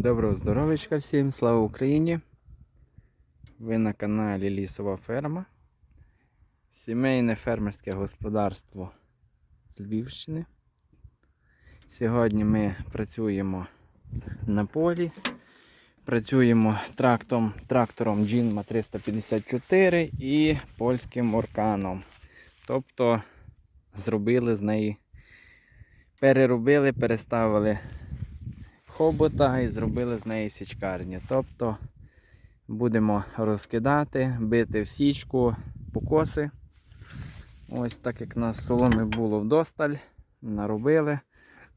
Доброго здоров'ячка всім, слава Україні! Ви на каналі Лісова Ферма. Сімейне фермерське господарство з Львівщини. Сьогодні ми працюємо на полі. Працюємо трактом, трактором Джинма 354 і польським орканом. Тобто зробили з неї, переробили, переставили хобота і зробили з неї січкарню. Тобто будемо розкидати, бити в січку покоси. Ось так як нас соломи було вдосталь, наробили.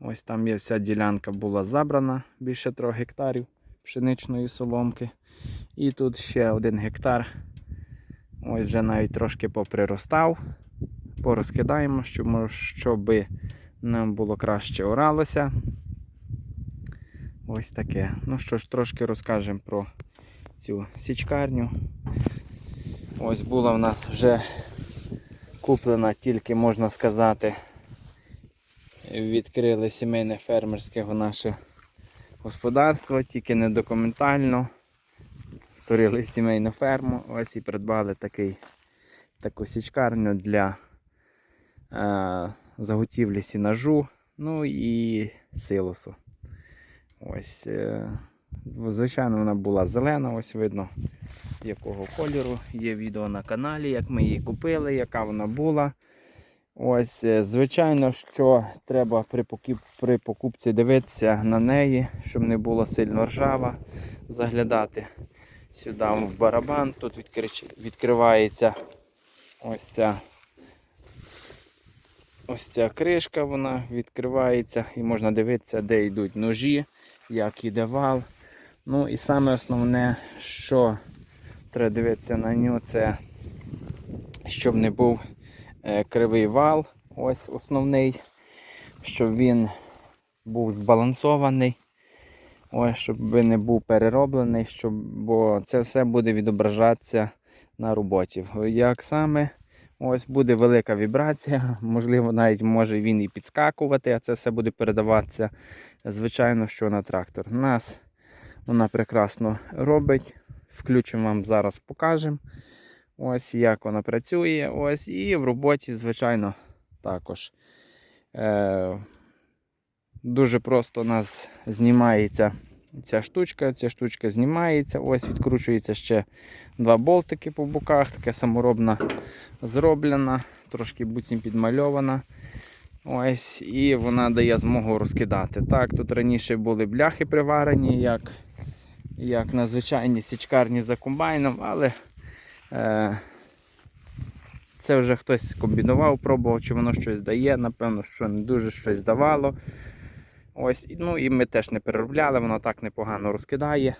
Ось там є вся ділянка була забрана, більше 3 гектарів пшеничної соломки. І тут ще один гектар. Ось вже навіть трошки поприростав. Порозкидаємо, щоб нам було краще оралося. Ось таке. Ну що ж, трошки розкажемо про цю січкарню. Ось була в нас вже куплена, тільки можна сказати, відкрили сімейне фермерське наше господарство, тільки не документально. Створили сімейну ферму, ось і придбали такий, таку січкарню для е, заготівлі сінажу, ну і силосу. Ось, е, звичайно, вона була зелена, ось видно якого кольору. Є відео на каналі, як ми її купили, яка вона була. Ось, е, Звичайно, що треба при покуп... при покупці дивитися на неї, щоб не було сильно ржава, заглядати сюди в барабан. Тут відкрич... відкривається ось ця ось ця кришка, вона відкривається і можна дивитися, де йдуть ножі, як іде вал. Ну і саме основне, що треба дивитися на нього, це щоб не був е, кривий вал. Ось основний, щоб він був збалансований. Ось, щоб не був перероблений, щоб, бо це все буде відображатися на роботі. Як саме ось буде велика вібрація, можливо, навіть може він і підскакувати, а це все буде передаватися, звичайно, що на трактор. Нас вона прекрасно робить. Включимо вам зараз покажемо. Ось як вона працює. Ось І в роботі, звичайно, також. Е, Дуже просто у нас знімається ця штучка. Ця штучка знімається. Ось відкручується ще два болтики по боках. Таке саморобна зроблена, трошки буцім підмальована. Ось, І вона дає змогу розкидати. Так, тут раніше були бляхи приварені, як як на звичайній січкарні за комбайном, але е, це вже хтось комбінував, пробував, чи воно щось дає. Напевно, що не дуже щось давало. Ось, ну І ми теж не переробляли, воно так непогано розкидає.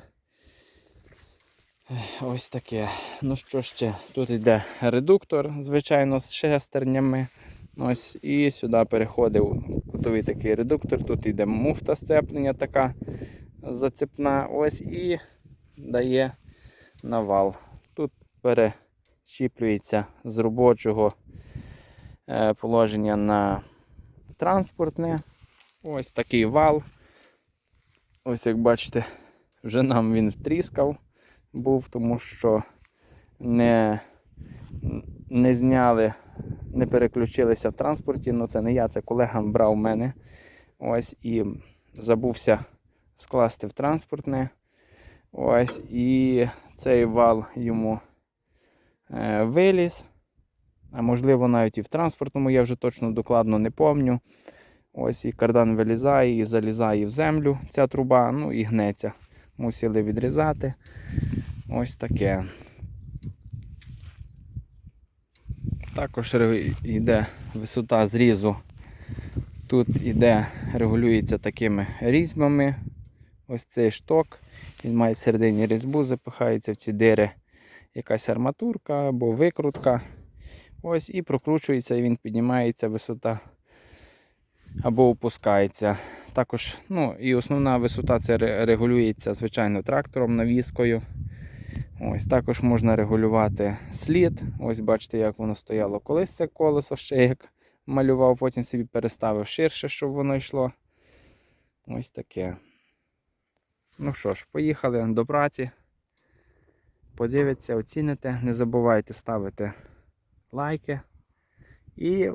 Ось таке. Ну що ще, тут йде редуктор, звичайно, з шестернями. Ось, І сюди переходив кутовий такий редуктор. Тут йде муфта сцеплення така зацепна. Ось і дає навал. Тут перещіплюється з робочого е, положення на транспортне. Ось такий вал. Ось як бачите, вже нам він втріскав був, тому що не не зняли, не переключилися в транспорті. Ну це не я, це колега брав мене. Ось і забувся скласти в транспортне. Ось і цей вал йому е, виліз. А можливо навіть і в транспортному, я вже точно докладно не пам'ятаю. Ось і кардан вилізає і залізає в землю ця труба, ну і гнеться. Мусили відрізати. Ось таке. Також йде висота зрізу. Тут йде, регулюється такими різьбами. Ось цей шток. Він має всередині різьбу, запихається в ці дири якась арматурка або викрутка. Ось і прокручується, і він піднімається висота або опускається. Також, ну і основна висота це регулюється, звичайно, трактором навіскою. Ось Також можна регулювати слід. Ось бачите, як воно стояло колись це колесо, ще як малював, потім собі переставив ширше, щоб воно йшло. Ось таке. Ну що ж, поїхали до праці. Подивіться, оціните. Не забувайте ставити лайки і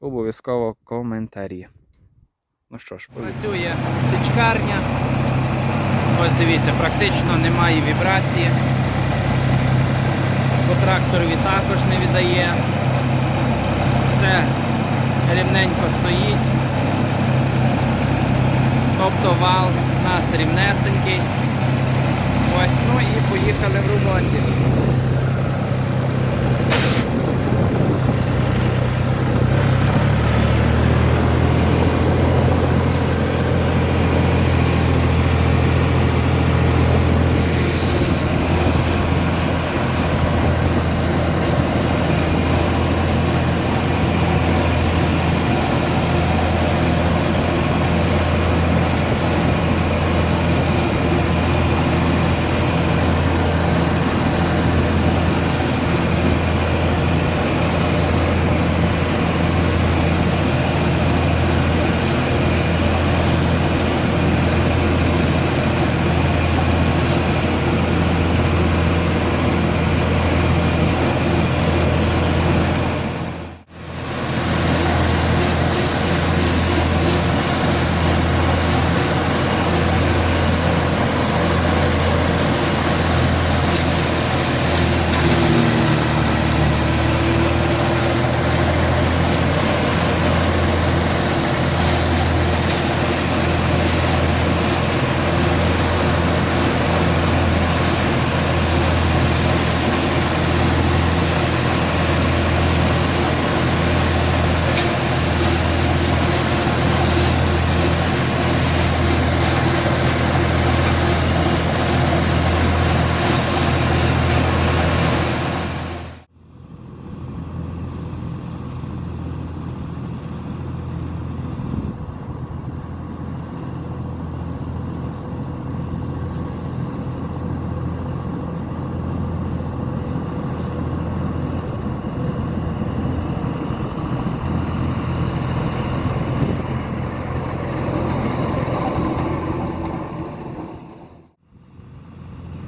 обов'язково коментарі. Ну що ж, працює січкарня. Ось дивіться, практично немає вібрації. По тракторові також не віддає. Все рівненько стоїть. Тобто вал у нас рівнесенький. Ось, ну і поїхали в роботі.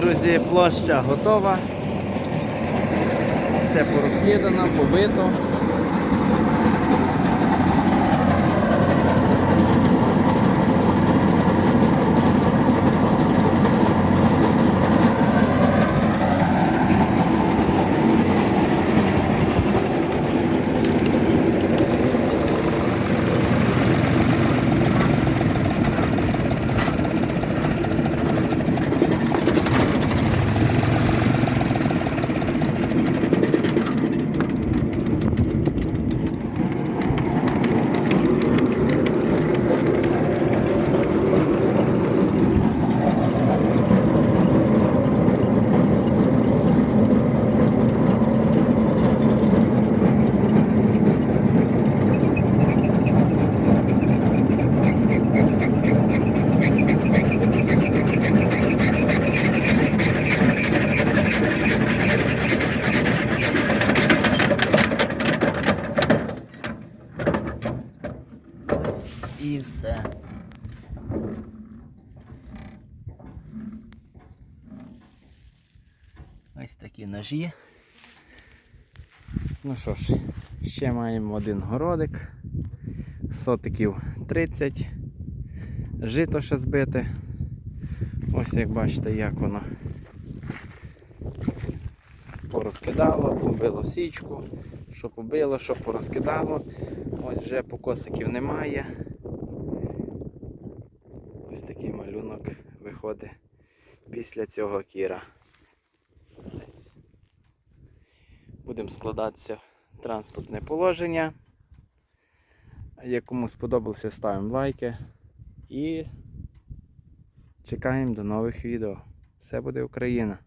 друзі, площа готова. Все порозкидано, побито. і все. Такі. Ну що ж, ще маємо один городик. Сотиків 30. Жито ще збите. Ось як бачите, як воно порозкидало, побило січку, що побило, що порозкидало. Ось вже покосиків немає. Ось такий малюнок виходить після цього кіра. Будемо складатися транспортне положення. Як кому сподобалося, ставимо лайки і чекаємо до нових відео. Все буде Україна!